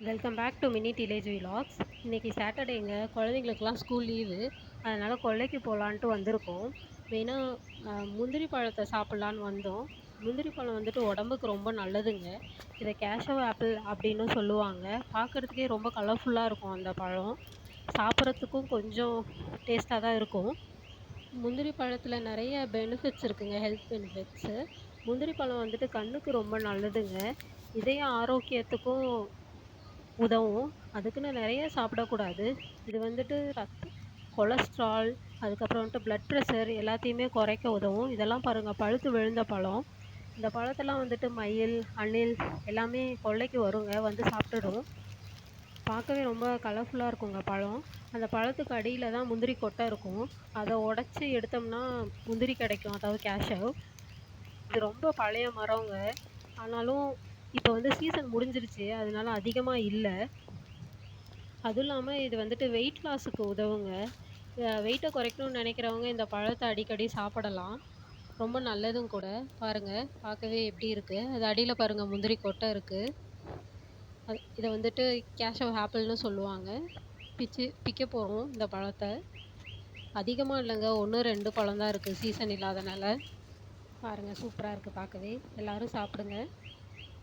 Welcome back to mini village vlogs இன்றைக்கி சாட்டர்டேங்க குழந்தைங்களுக்குலாம் ஸ்கூல் லீவு அதனால் கொல்லைக்கு போகலான்ட்டு வந்திருக்கோம். மெயினாக முந்திரி பழத்தை சாப்பிட்லான்னு வந்தோம். முந்திரி பழம் வந்துட்டு உடம்புக்கு ரொம்ப நல்லதுங்க. இதை கேஷவ் ஆப்பிள் அப்படின்னு சொல்லுவாங்க. பார்க்குறதுக்கே ரொம்ப கலர்ஃபுல்லாக இருக்கும் அந்த பழம். சாப்பிட்றதுக்கும் கொஞ்சம் டேஸ்ட்டாக தான் இருக்கும். முந்திரி பழத்தில் நிறைய பெனிஃபிட்ஸ் இருக்குங்க ஹெல்த் பெனிஃபிட்ஸு முந்திரி பழம் வந்துட்டு கண்ணுக்கு ரொம்ப நல்லதுங்க. இதய ஆரோக்கியத்துக்கும் உதவும். அதுக்குன்னு நிறைய சாப்பிடக்கூடாது. இது வந்துட்டு ரத்த கொலஸ்ட்ரால் அதுக்கப்புறம் வந்துட்டு ப்ளட் ப்ரெஷர் எல்லாத்தையுமே குறைக்க உதவும். இதெல்லாம் பாருங்கள் பழுத்து விழுந்த பழம். இந்த பழத்தெல்லாம் வந்துட்டு மயில் அணில் எல்லாமே கொல்லைக்கு வருங்க வந்து சாப்பிட்டுடும். பார்க்கவே ரொம்ப கலர்ஃபுல்லாக இருக்குங்க பழம். அந்த பழத்துக்கு அடியில் தான் முந்திரி கொட்டை இருக்கும். அதை உடச்சி எடுத்தோம்னா முந்திரி கிடைக்கும் அதாவது கேஷவ் இது ரொம்ப பழைய மரங்க. ஆனாலும் இப்போ வந்து சீசன் முடிஞ்சிருச்சு. அதனால அதிகமாக இல்லை. அதுவும் இல்லாமல் இது வந்துட்டு வெயிட் லாஸுக்கு உதவுங்க. வெயிட்டை குறைக்கணும்னு நினைக்கிறவங்க இந்த பழத்தை அடிக்கடி சாப்பிடலாம். ரொம்ப நல்லதும் கூட. பாருங்கள் பார்க்கவே எப்படி இருக்குது அது அடியில் பாருங்கள் முந்திரி கொட்டை இருக்குது அது இதை வந்துட்டு கேஷவ் ஆப்பிள்னு சொல்லுவாங்க. பிச்சு பிக்க போகிறோம் இந்த பழத்தை. அதிகமாக இல்லைங்க. ஒன்று ரெண்டு பழம் தான் இருக்குது சீசன் இல்லாதனால. பாருங்கள் சூப்பராக இருக்குது பார்க்கவே. எல்லோரும் சாப்பிடுங்க.